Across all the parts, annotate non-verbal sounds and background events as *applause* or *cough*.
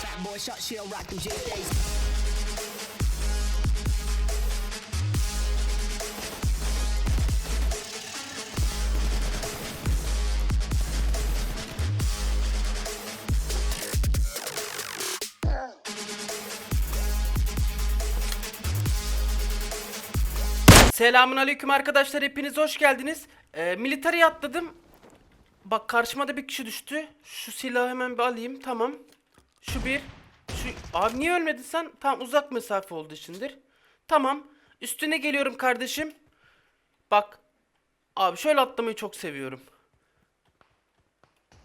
Fat boy shot, she'll rock them J days. Selamun aleyküm arkadaşlar hepiniz hoş geldiniz. Ee, militariye atladım. Bak karşıma da bir kişi düştü. Şu silahı hemen bir alayım tamam. Şu bir. Şu... Abi niye ölmedin sen? Tamam uzak mesafe olduğu içindir. Tamam. Üstüne geliyorum kardeşim. Bak. Abi şöyle atlamayı çok seviyorum.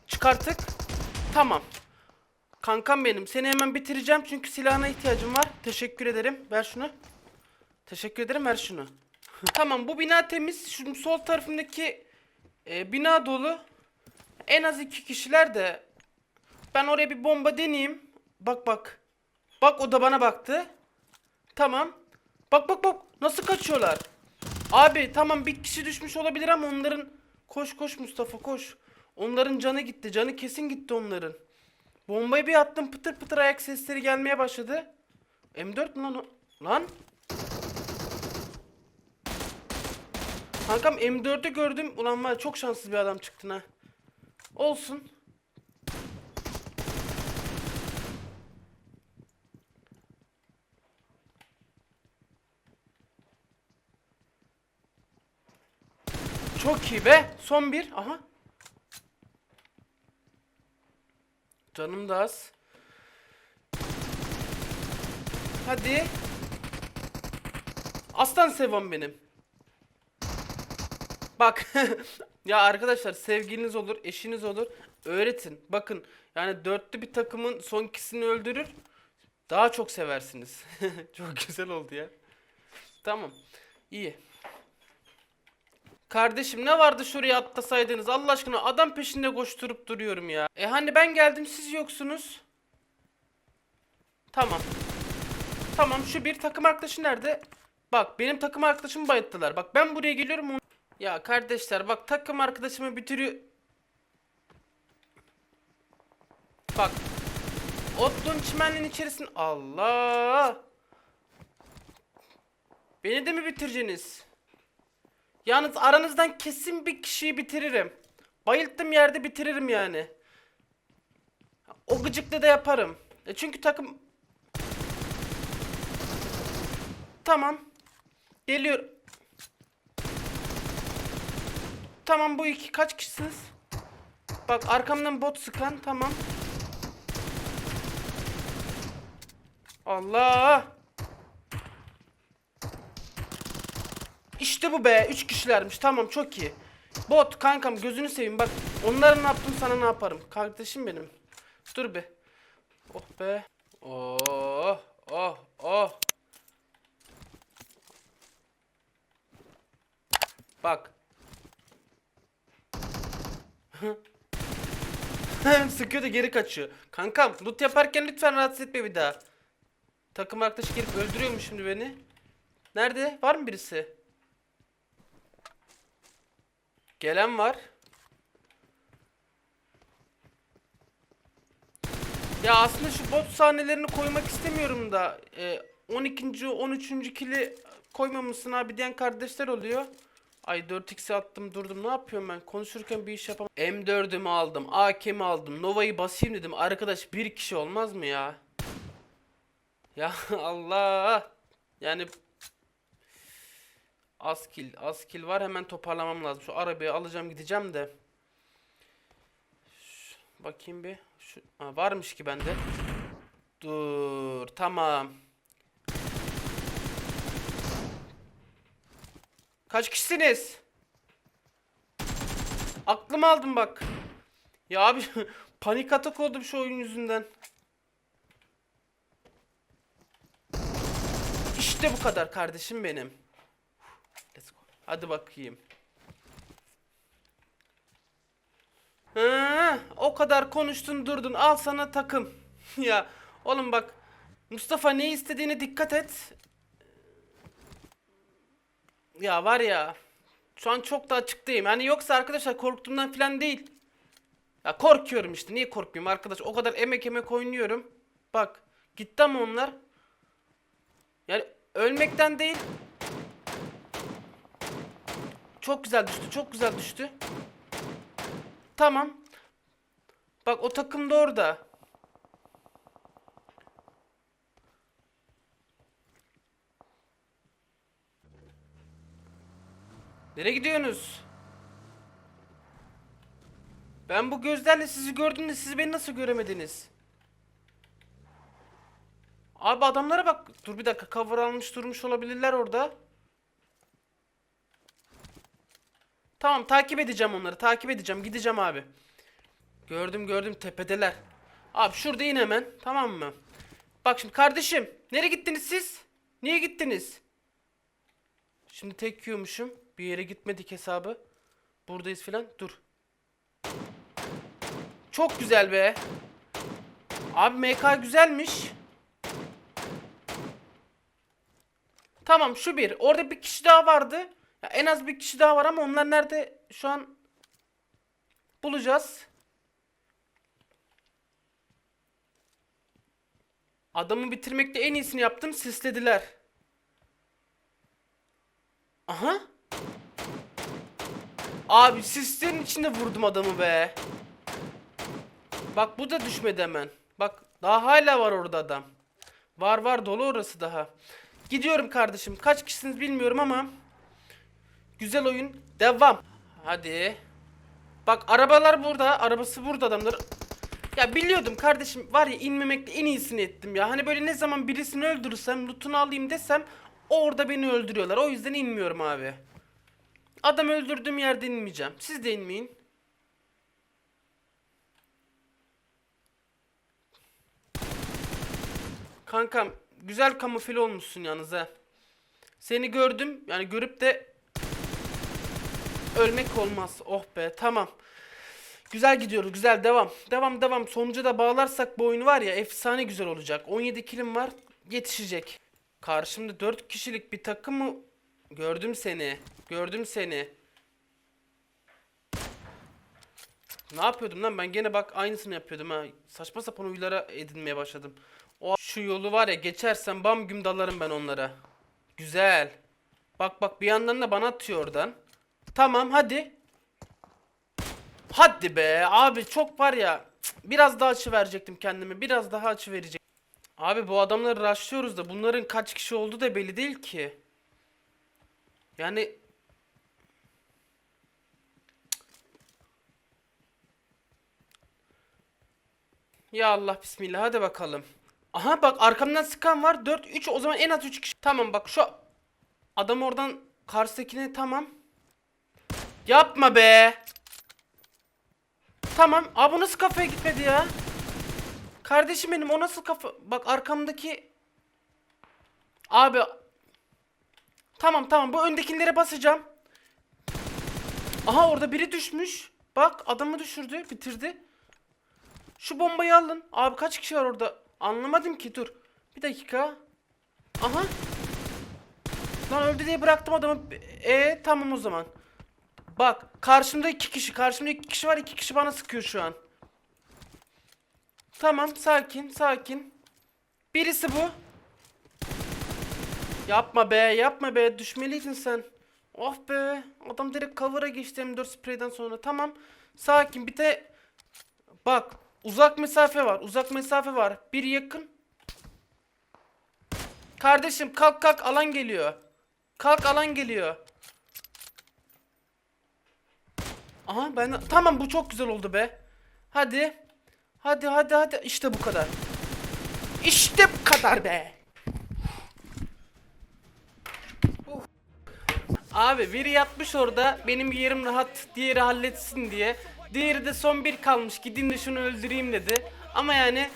Çıkarttık. Tamam. Kankam benim. Seni hemen bitireceğim çünkü silahına ihtiyacım var. Teşekkür ederim. Ver şunu. Teşekkür ederim ver şunu. tamam bu bina temiz. Şu sol tarafındaki e, bina dolu. En az iki kişiler de. Ben oraya bir bomba deneyeyim. Bak bak. Bak o da bana baktı. Tamam. Bak bak bak. Nasıl kaçıyorlar. Abi tamam bir kişi düşmüş olabilir ama onların... Koş koş Mustafa koş. Onların canı gitti. Canı kesin gitti onların. Bombayı bir attım pıtır pıtır ayak sesleri gelmeye başladı. M4 mü lan o? Lan? Kankam M4'ü gördüm. Ulan var çok şanssız bir adam çıktın ha. Olsun. Çok iyi be. Son bir. Aha. Canım da az. Hadi. Aslan sevam benim. Bak *laughs* ya arkadaşlar sevgiliniz olur, eşiniz olur. Öğretin. Bakın yani dörtlü bir takımın son ikisini öldürür. Daha çok seversiniz. *laughs* çok güzel oldu ya. Tamam. İyi. Kardeşim ne vardı şuraya atlasaydınız Allah aşkına adam peşinde koşturup duruyorum ya. E hani ben geldim siz yoksunuz. Tamam. Tamam şu bir takım arkadaşı nerede? Bak benim takım arkadaşımı bayılttılar. Bak ben buraya geliyorum. Ya kardeşler bak takım arkadaşımı bitiriyor. Bak. Otlun çimenliğin içerisinde. Allah. Beni de mi bitireceksiniz? Yalnız aranızdan kesin bir kişiyi bitiririm. Bayılttım yerde bitiririm yani. O gıcıklı da yaparım. E çünkü takım... Tamam. Geliyor. Tamam bu iki kaç kişisiniz? Bak arkamdan bot sıkan tamam. Allah! İşte bu be. Üç kişilermiş. Tamam çok iyi. Bot kankam gözünü seveyim. Bak onların ne yaptım sana ne yaparım. Kardeşim benim. Dur be. Oh be. Oh oh oh. Bak. Sıkıyor da geri kaçıyor. Kankam loot yaparken lütfen rahatsız etme bir daha. Takım arkadaşı gelip öldürüyormuş şimdi beni. Nerede? Var mı birisi? Gelen var. Ya aslında şu bot sahnelerini koymak istemiyorum da e, 12. 13. kili koymamışsın abi diyen kardeşler oluyor. Ay 4x'i attım durdum ne yapıyorum ben konuşurken bir iş yapamam. M4'ümü aldım AK'mi aldım Nova'yı basayım dedim arkadaş bir kişi olmaz mı ya? Ya *laughs* Allah yani Az kill, az kill var. Hemen toparlamam lazım. Şu arabayı alacağım gideceğim de. Şu- bakayım bir. Şu, ha, varmış ki bende. Dur, tamam. Kaç kişisiniz? Aklımı aldım bak. Ya abi *laughs* panik atak oldum şu oyun yüzünden. İşte bu kadar kardeşim benim. Let's go. Hadi bakayım. Ha, o kadar konuştun durdun. Al sana takım. *laughs* ya oğlum bak. Mustafa ne istediğine dikkat et. Ya var ya. Şu an çok da açıktayım. Hani yoksa arkadaşlar korktuğumdan falan değil. Ya korkuyorum işte. Niye korkmuyorum arkadaş? O kadar emek emek oynuyorum. Bak. Gitti ama onlar. Yani ölmekten değil. Çok güzel düştü. Çok güzel düştü. Tamam. Bak o takım da orada. Nereye gidiyorsunuz? Ben bu gözlerle sizi gördüm de siz beni nasıl göremediniz? Abi adamlara bak. Dur bir dakika cover almış durmuş olabilirler orada. Tamam takip edeceğim onları. Takip edeceğim. Gideceğim abi. Gördüm gördüm tepedeler. Abi şurada in hemen. Tamam mı? Bak şimdi kardeşim. Nereye gittiniz siz? Niye gittiniz? Şimdi tek yiyormuşum. Bir yere gitmedik hesabı. Buradayız filan. Dur. Çok güzel be. Abi MK güzelmiş. Tamam şu bir. Orada bir kişi daha vardı. Ya en az bir kişi daha var ama onlar nerede şu an bulacağız. Adamı bitirmekte en iyisini yaptım. Sislediler. Aha. Abi sislerin içinde vurdum adamı be. Bak bu da düşmedi hemen. Bak daha hala var orada adam. Var var dolu orası daha. Gidiyorum kardeşim. Kaç kişisiniz bilmiyorum ama. Güzel oyun. Devam. Hadi. Bak arabalar burada. Arabası burada adamlar. Ya biliyordum kardeşim var ya inmemekte en iyisini ettim ya. Hani böyle ne zaman birisini öldürürsem lootunu alayım desem orada beni öldürüyorlar. O yüzden inmiyorum abi. Adam öldürdüğüm yerde inmeyeceğim. Siz de inmeyin. Kankam güzel kamufle olmuşsun yalnız ha. Seni gördüm yani görüp de ölmek olmaz. Oh be tamam. Güzel gidiyoruz güzel devam. Devam devam. Sonuca da bağlarsak bu oyun var ya efsane güzel olacak. 17 kilim var yetişecek. Karşımda 4 kişilik bir takım mı? Gördüm seni. Gördüm seni. Ne yapıyordum lan ben gene bak aynısını yapıyordum ha. Saçma sapan huylara edinmeye başladım. O şu yolu var ya geçersem bam güm dalarım ben onlara. Güzel. Bak bak bir yandan da bana atıyor oradan. Tamam hadi. Hadi be abi çok var ya. Biraz daha açı verecektim kendime. Biraz daha açı verecektim. Abi bu adamları rushlıyoruz da bunların kaç kişi olduğu da belli değil ki. Yani Ya Allah bismillah hadi bakalım. Aha bak arkamdan sıkan var. 4 3 o zaman en az 3 kişi. Tamam bak şu adam oradan karşıdakine tamam. Yapma be. Tamam. Abi bu nasıl kafaya gitmedi ya? Kardeşim benim o nasıl kafa... Bak arkamdaki... Abi... Tamam tamam bu öndekilere basacağım. Aha orada biri düşmüş. Bak adamı düşürdü bitirdi. Şu bombayı alın. Abi kaç kişi var orada? Anlamadım ki dur. Bir dakika. Aha. Lan öldü diye bıraktım adamı. E tamam o zaman. Bak karşımda iki kişi. Karşımda iki kişi var. iki kişi bana sıkıyor şu an. Tamam sakin sakin. Birisi bu. Yapma be yapma be düşmeliydin sen. Oh be adam direkt cover'a geçti M4 spreyden sonra. Tamam sakin bir de bak uzak mesafe var uzak mesafe var. Bir yakın. Kardeşim kalk kalk alan geliyor. Kalk alan geliyor. Aha ben tamam bu çok güzel oldu be. Hadi. Hadi hadi hadi işte bu kadar. İşte bu kadar be. Abi biri yatmış orada benim yerim rahat diğeri halletsin diye. Diğeri de son bir kalmış gideyim de şunu öldüreyim dedi. Ama yani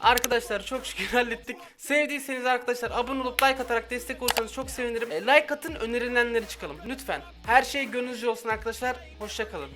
Arkadaşlar çok şükür *laughs* hallettik. Sevdiyseniz arkadaşlar abone olup like atarak destek olursanız çok sevinirim. E, like atın önerilenleri çıkalım lütfen. Her şey gönlünüzce olsun arkadaşlar. Hoşçakalın.